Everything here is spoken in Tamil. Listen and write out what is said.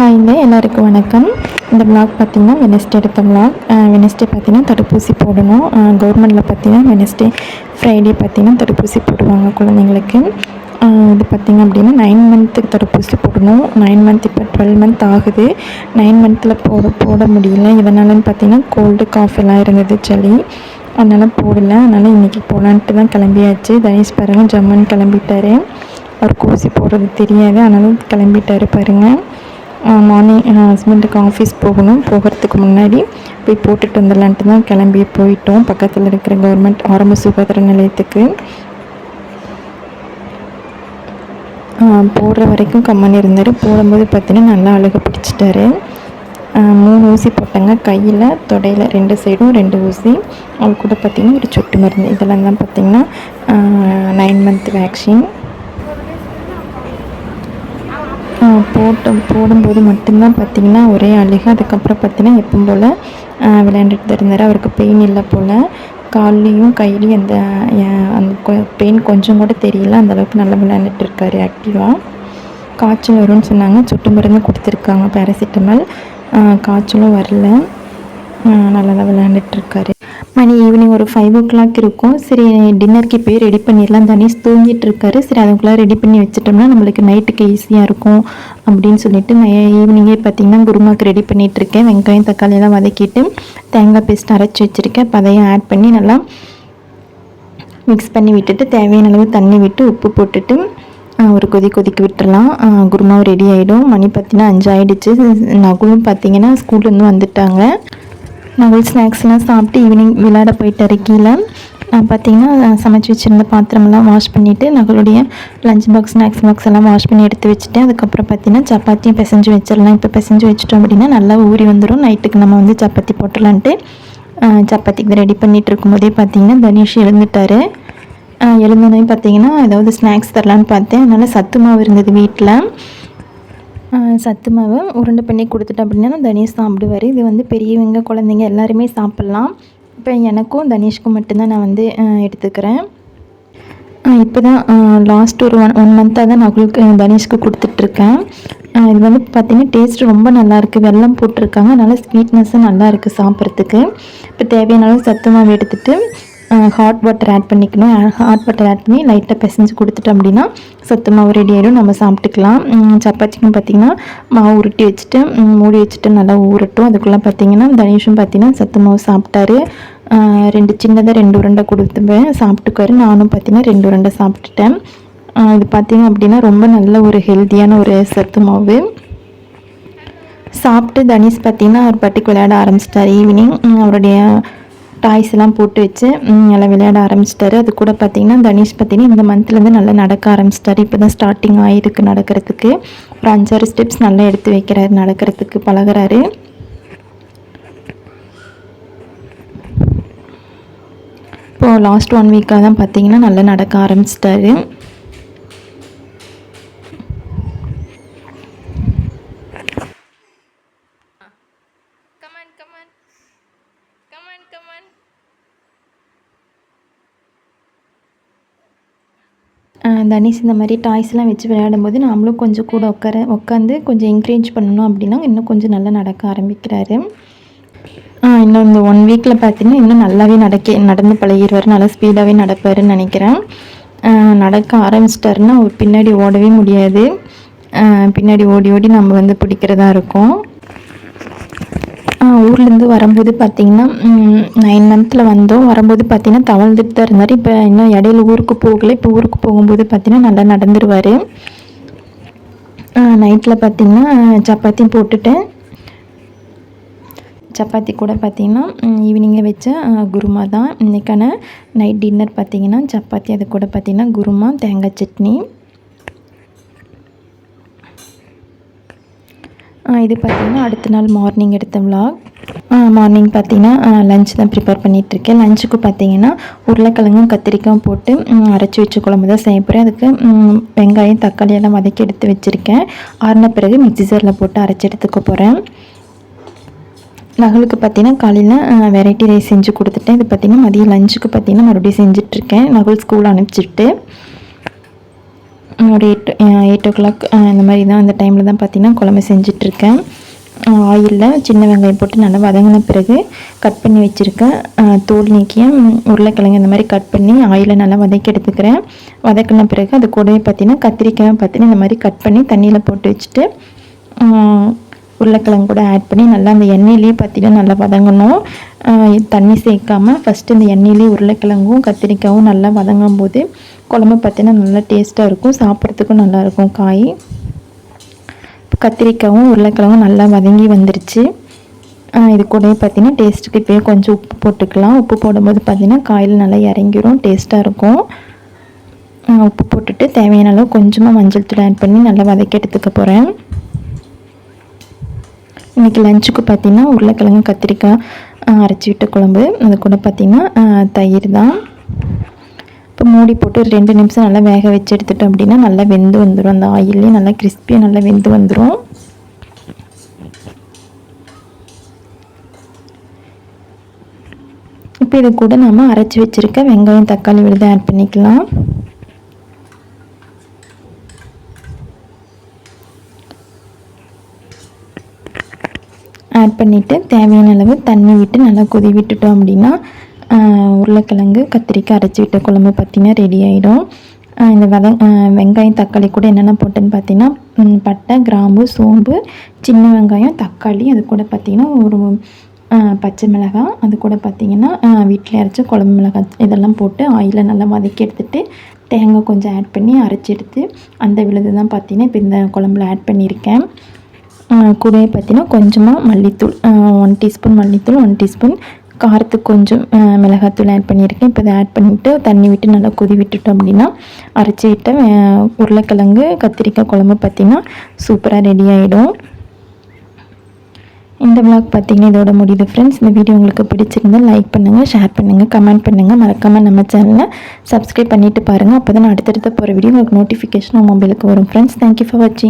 ஹாய்ங்க எல்லாருக்கும் வணக்கம். இந்த vlog பார்த்திங்கன்னா வெனஸ்டே எடுத்த vlog. வெனஸ்டே பார்த்திங்கன்னா தடுப்பூசி போடணும். கவர்மெண்ட்டில் பார்த்திங்கன்னா வெனஸ்டே ஃப்ரைடே பார்த்திங்கன்னா தடுப்பூசி போடுவாங்க குழந்தைங்களுக்கு. இது பார்த்திங்க அப்படின்னா நைன் மந்த்துக்கு தடுப்பூசி போடணும். நைன் மந்த் இப்போ டுவெல் மந்த் ஆகுது. நைன் மந்த்தில் போட போட முடியல. எதனாலன்னு பார்த்திங்கன்னா கோல்டு காஃபெல்லாம் இருந்தது சளி. அதனால் போடல. அதனால் இன்றைக்கி போகலான்ட்டு தான் கிளம்பியாச்சு. தனேஷ் பாருங்கள் ஜம்முன்னு கிளம்பிட்டாரு. அவர் ஊசி போடுறது தெரியாது. அதனால கிளம்பிட்டாரு பாருங்கள் மார்னிங் என் ஹஸ்பண்டுக்கு ஆஃபீஸ் போகணும். போகிறதுக்கு முன்னாடி போய் போட்டுட்டு வந்துடலான்ட்டு தான் கிளம்பி போயிட்டோம். பக்கத்தில் இருக்கிற கவர்மெண்ட் ஆரம்ப சுகாதார நிலையத்துக்கு. போடுற வரைக்கும் கம்மன் இருந்தார். போடும்போது பார்த்தீங்கன்னா நல்லா அழுக பிடிச்சிட்டாரு. மூணு ஊசி போட்டாங்க. கையில் தொடையில் ரெண்டு சைடும் ரெண்டு ஊசி. அது கூட பார்த்திங்கன்னா ஒரு சொட்டு மருந்து. இதெல்லாம் தான் பார்த்திங்கன்னா நைன் மந்த் வேக்சின் போட்ட போடும்போது மட்டும்தான் பார்த்திங்கன்னா ஒரே அழுகை. அதுக்கப்புறம் பார்த்தீங்கன்னா எப்பவும் போல் விளையாண்டுட்டு தான் இருந்தார். அவருக்கு பெயின் இல்லை போல். கால்லையும் கையிலையும் அந்த அந்த பெயின் கொஞ்சம் கூட தெரியல. அந்தளவுக்கு நல்லா விளையாண்டுட்டு இருக்காரு ஆக்டிவாக காய்ச்சல் வரும்னு சொன்னாங்க. சொட்டு மருந்து கொடுத்துருக்காங்க பேராசிட்டமால் காய்ச்சலும் வரல. நல்லா தான் விளையாண்டுட்டு இருக்காரு. மணி ஈவினிங் ஒரு ஃபைவ் ஓ கிளாக் இருக்கும். சரி டின்னருக்கு போய் ரெடி பண்ணிடலாம். தனிஷ் தூங்கிட்டு இருக்காரு சரி அதுக்குள்ளே ரெடி பண்ணி வச்சிட்டோம்னா நம்மளுக்கு நைட்டுக்கு ஈஸியாக இருக்கும் அப்படின்னு சொல்லிட்டு நான் ஈவினிங்கே பார்த்தீங்கன்னா குருமாக்கு ரெடி பண்ணிகிட்டு இருக்கேன் வெங்காயம் தக்காளி எல்லாம் வதக்கிட்டு தேங்காய் பேஸ்ட் அரைச்சி வச்சுருக்கேன். பதையும் அதையும் ஆட் பண்ணி நல்லா மிக்ஸ் பண்ணி விட்டுட்டு தேவையான அளவு தண்ணி விட்டு உப்பு போட்டுட்டு ஒரு கொதி கொதிக்க விட்டுறலாம். குருமாவும் ரெடி ஆகிடும் மணி பார்த்தீங்கன்னா அஞ்சு ஆகிடுச்சு நகுலும் பார்த்தீங்கன்னா ஸ்கூல்லேருந்து வந்துட்டாங்க. நகுல் ஸ்நாக்ஸ்லாம் சாப்பிட்டு ஈவினிங் விளையாட போயிட்டாரு கீழே நான் பார்த்தீங்கன்னா சமைச்சு வச்சுருந்த பாத்திரமெல்லாம் வாஷ் பண்ணிவிட்டு நகளுடைய லஞ்ச் பாக்ஸ் ஸ்நாக்ஸ் பாக்ஸ் எல்லாம் வாஷ் பண்ணி எடுத்து வச்சுட்டேன் அதுக்கப்புறம் பார்த்தீங்கன்னா சப்பாத்தியும் பிசைஞ்சு வச்சிடலாம். இப்போ பிசைஞ்சு வச்சிட்டோம் அப்படின்னா நல்லா ஊறி வந்துடும் நைட்டுக்கு நம்ம வந்து சப்பாத்தி போட்டுடலான்ட்டு சப்பாத்திக்கு ரெடி பண்ணிகிட்டு இருக்கும்போதே பார்த்தீங்கன்னா தனுஷ் எழுந்துட்டாரு. ஆஹ், எழுந்தோடனே பார்த்தீங்கன்னா ஏதாவது ஸ்நாக்ஸ் தரலான்னு பார்த்தேன். அதனால் சத்து மாவு இருந்தது வீட்டில் சத்து மாவு உருண்டை பண்ணி கொடுத்துட்டேன் அப்படின்னா தனேஷ் சாப்பிடுவார். இது வந்து பெரியவங்க குழந்தைங்க எல்லாருமே சாப்பிட்லாம். இப்போ எனக்கும் தனேஷ்க்கும் மட்டும்தான் நான் வந்து எடுத்துக்கிறேன். இப்போ தான் லாஸ்ட் ஒரு ஒன் ஒன் மந்த்தாக தான் நான் உங்களுக்கு தனேஷ்க்கு கொடுத்துட்ருக்கேன். இது வந்து பார்த்திங்கன்னா டேஸ்ட் ரொம்ப நல்லாயிருக்கு வெள்ளம் வெல்லம் போட்டிருக்காங்க. அதனால் ஸ்வீட்னஸ்ஸும் நல்லா இருக்குது சாப்பிட்றதுக்கு. இப்போ தேவையான அளவு சத்து மாவு எடுத்துகிட்டு ஹாட் வாட்டர் ஆட் பண்ணிக்கணும். ஹாட் வாட்டர் ஆட் பண்ணி லைட்டாக பிசைஞ்சு கொடுத்துட்டோம் அப்படின்னா சத்து மாவு ரெடி ஆகிடும் நம்ம சாப்பிட்டுக்கலாம். சப்பாத்திக்கும் பார்த்திங்கன்னா மாவு உருட்டி வச்சுட்டு மூடி வச்சுட்டு நல்லா ஊறட்டும். அதுக்குள்ளே பார்த்திங்கன்னா தனேஷும் பார்த்திங்கன்னா சத்து மாவு சாப்பிட்டாரு. ரெண்டு சின்னதாக ரெண்டு உருண்டை கொடுத்துப்பேன் சாப்பிட்டுக்காரு நானும் பார்த்திங்கன்னா ரெண்டு உருண்டை சாப்பிட்டுட்டேன். இது பார்த்திங்க அப்படின்னா ரொம்ப நல்ல ஒரு ஹெல்த்தியான ஒரு சத்து மாவு. சாப்பிட்டு தனிஷ் பார்த்தீங்கன்னா அவர் பாட்டுக்கு விளையாட ஆரம்பிச்சிட்டார். ஈவினிங் அவருடைய டாய்ஸ்லாம் போட்டு வச்சு நல்லா விளையாட ஆரம்பிச்சிட்டாரு. அது கூட பார்த்தீங்கன்னா தனேஷ் பார்த்தீங்கன்னா இந்த மந்த்லேருந்து நல்லா நடக்க ஆரம்பிச்சிட்டாரு. இப்போ தான் ஸ்டார்டிங் ஆகிருக்கு நடக்கிறதுக்கு. ஒரு அஞ்சாறு ஸ்டெப்ஸ் நல்லா எடுத்து வைக்கிறாரு நடக்கிறதுக்கு பழகுறாரு. இப்போது லாஸ்ட் ஒன் வீக்காக தான் பார்த்தீங்கன்னா நல்லா நடக்க ஆரம்பிச்சிட்டாரு. தனிஷ் இந்த மாதிரி டாய்ஸ்லாம் வச்சு விளையாடும்போது நாமளும் கொஞ்சம் கூட உட்கார உட்காந்து கொஞ்சம் என்கரேஜ் பண்ணணும் அப்படின்னா இன்னும் கொஞ்சம் நல்லா நடக்க ஆரம்பிக்கிறாரு. இன்னும் இந்த ஒன் வீக்கில் பார்த்தீங்கன்னா இன்னும் நல்லாவே நடக்க நடந்து பழகிடுவார் நல்லா ஸ்பீடாகவே நடப்பாருன்னு நினைக்கிறேன். நடக்க ஆரம்பிச்சிட்டாருன்னா அவர் பின்னாடி ஓடவே முடியாது. பின்னாடி ஓடி ஓடி நம்ம வந்து பிடிக்கிறதா இருக்கும். ஊர்லேருந்து வரும்போது பார்த்தீங்கன்னா நைன் மந்தில் வந்தோம். வரும்போது பார்த்தீங்கன்னா தவழ்ந்துட்டு தான் இருந்தார். இப்போ இன்னும் இடையில ஊருக்கு போகலை. இப்போ ஊருக்கு போகும்போது பார்த்தீங்கன்னா நல்லா நடந்துருவார். நைட்டில் பார்த்தீங்கன்னா சப்பாத்தியும் போட்டுட்டேன். சப்பாத்தி கூட பார்த்தீங்கன்னா ஈவினிங்கே வச்ச குருமா தான். இன்றைக்கான நைட் டின்னர் பார்த்தீங்கன்னா சப்பாத்தி அது கூட பார்த்தீங்கன்னா குருமா தேங்காய் சட்னி. இது பார்த்தீங்கன்னா அடுத்த நாள் மார்னிங் எடுத்த vlog. மார்னிங் பார்த்தீங்கன்னா லஞ்ச் தான் ப்ரிப்பேர் பண்ணிகிட்ருக்கேன் லஞ்சுக்கு பார்த்தீங்கன்னா உருளைக்கிழங்கும் கத்திரிக்காயும் போட்டு அரைச்சி வச்ச குழம்பு தான் செய்ய போகிறேன் அதுக்கு வெங்காயம் தக்காளி எல்லாம் வதக்கி எடுத்து வச்சுருக்கேன். ஆறின பிறகு மிக்ஸி ஜாரில் போட்டு அரைச்சி எடுத்துக்க போகிறேன் நகலுக்கு பார்த்தீங்கன்னா காலையில் வெரைட்டி ரைஸ் செஞ்சு கொடுத்துட்டேன். இது பார்த்தீங்கன்னா மதியம் லஞ்சுக்கு பார்த்தீங்கன்னா மறுபடியும் செஞ்சிட்ருக்கேன் நகுல் ஸ்கூல் அனுப்பிச்சிட்டு. ஒரு எயிட் எயிட் ஓ கிளாக் இந்த மாதிரி தான் அந்த டைமில் தான் பார்த்திங்கன்னா குழம்பு செஞ்சிட்ருக்கேன் ஆயிலில் சின்ன வெங்காயம் போட்டு நல்லா வதங்கின பிறகு கட் பண்ணி வச்சுருக்கேன் தோல் நீக்கிய உருளைக்கிழங்கு இந்த மாதிரி கட் பண்ணி ஆயிலில் நல்லா வதக்கி எடுத்துக்கிறேன். வதக்கின பிறகு அது கூடவே பார்த்தீங்கன்னா கத்திரிக்காய் பார்த்தீங்கன்னா இந்த மாதிரி கட் பண்ணி தண்ணியில் போட்டு வச்சுட்டு உருளைக்கிழங்கு கூட ஆட் பண்ணி நல்லா அந்த எண்ணெயிலேயே பார்த்தீங்கன்னா நல்லா வதங்கணும். தண்ணி சேர்க்காம ஃபஸ்ட்டு இந்த எண்ணெயிலேயே உருளைக்கிழங்கும் கத்திரிக்காயும் நல்லா வதங்கும் போது குழம்பு பார்த்தீங்கன்னா நல்லா டேஸ்ட்டாக இருக்கும் சாப்பிட்றதுக்கும் நல்லாயிருக்கும் காய். கத்திரிக்காயும் உருளைக்கிழங்கும் நல்லா வதங்கி வந்துருச்சு. இது கூடவே பார்த்தீங்கன்னா டேஸ்ட்டுக்கு இப்போயே கொஞ்சம் உப்பு போட்டுக்கலாம். உப்பு போடும்போது பார்த்திங்கன்னா காயில் நல்லா இறங்கிடும் டேஸ்ட்டாக இருக்கும். உப்பு போட்டுட்டு தேவையான அளவு கொஞ்சமாக மஞ்சள் தூள் ஆட் பண்ணி நல்லா வதக்கி எடுத்துக்க போகிறேன் இன்றைக்கி லஞ்சுக்கு பார்த்தீங்கன்னா உருளைக்கிழங்கு கத்திரிக்காய் அரைச்சி விட்ட குழம்பு. அது கூட பார்த்திங்கன்னா தயிர் தான். இப்போ மூடி போட்டு ஒரு ரெண்டு நிமிஷம் நல்லா வேக வச்சு எடுத்துட்டோம் அப்படின்னா நல்லா வெந்து வந்துடும் அந்த ஆயிலே நல்லா கிறிஸ்பியாக நல்லா வெந்து வந்துடும் இப்போ இது கூட நம்ம அரைச்சி வச்சுருக்க வெங்காயம் தக்காளி விழுதை ஆட் பண்ணிக்கலாம் ஆட் பண்ணிவிட்டு தேவையான அளவு தண்ணி விட்டு நல்லா கொதி விட்டுட்டோம் அப்படின்னா உருளைக்கிழங்கு கத்திரிக்காய் அரைச்சி விட்ட குழம்பு பார்த்திங்கன்னா ரெடி ஆகிடும் இந்த வத வெங்காயம் தக்காளி கூட என்னென்ன போட்டேன்னு பார்த்தீங்கன்னா பட்டை கிராம்பு சோம்பு சின்ன வெங்காயம் தக்காளி அது கூட பார்த்திங்கன்னா ஒரு பச்சை மிளகாய் அது கூட பார்த்திங்கன்னா வீட்டில் அரைச்ச குழம்பு மிளகாய் இதெல்லாம் போட்டு ஆயிலை நல்லா வதக்கி எடுத்துகிட்டு தேங்காய் கொஞ்சம் ஆட் பண்ணி அரைச்சி எடுத்து அந்த விழுது தான் பார்த்திங்கன்னா இப்போ இந்த குழம்புல ஆட் பண்ணியிருக்கேன். கூடவே பார்த்தீங்கன்னா கொஞ்சமாக மல்லித்தூள் ஒன் டீஸ்பூன் மல்லித்தூள் ஒன் டீஸ்பூன் காரத்துக்கு கொஞ்சம் மிளகாத்தூள் ஆட் பண்ணியிருக்கேன். இப்போ இதை ஆட் பண்ணிவிட்டு தண்ணி விட்டு நல்லா கொதி விட்டுட்டோம் அப்படின்னா அரைச்சி விட்ட உருளைக்கிழங்கு கத்திரிக்காய் குழம்பு பார்த்திங்கன்னா சூப்பராக ரெடி ஆகிடும் இந்த விளாக் பார்த்தீங்கன்னா இதோட முடியுது ஃப்ரெண்ட்ஸ் இந்த வீடியோ உங்களுக்கு பிடிச்சிருந்தா லைக் பண்ணுங்கள் ஷேர் பண்ணுங்கள் கமெண்ட் பண்ணுங்கள் மறக்காமல் நம்ம சேனலை சப்ஸ்கிரைப் பண்ணிட்டு பாருங்கள் அப்போ தான் அடுத்தடுத்த போகிற வீடியோ உங்களுக்கு நோட்டிஃபிகேஷன் உங்கள் மொபைலுக்கு வரும் ஃப்ரெண்ட்ஸ் தேங்க்யூ ஃபார் வாட்சிங்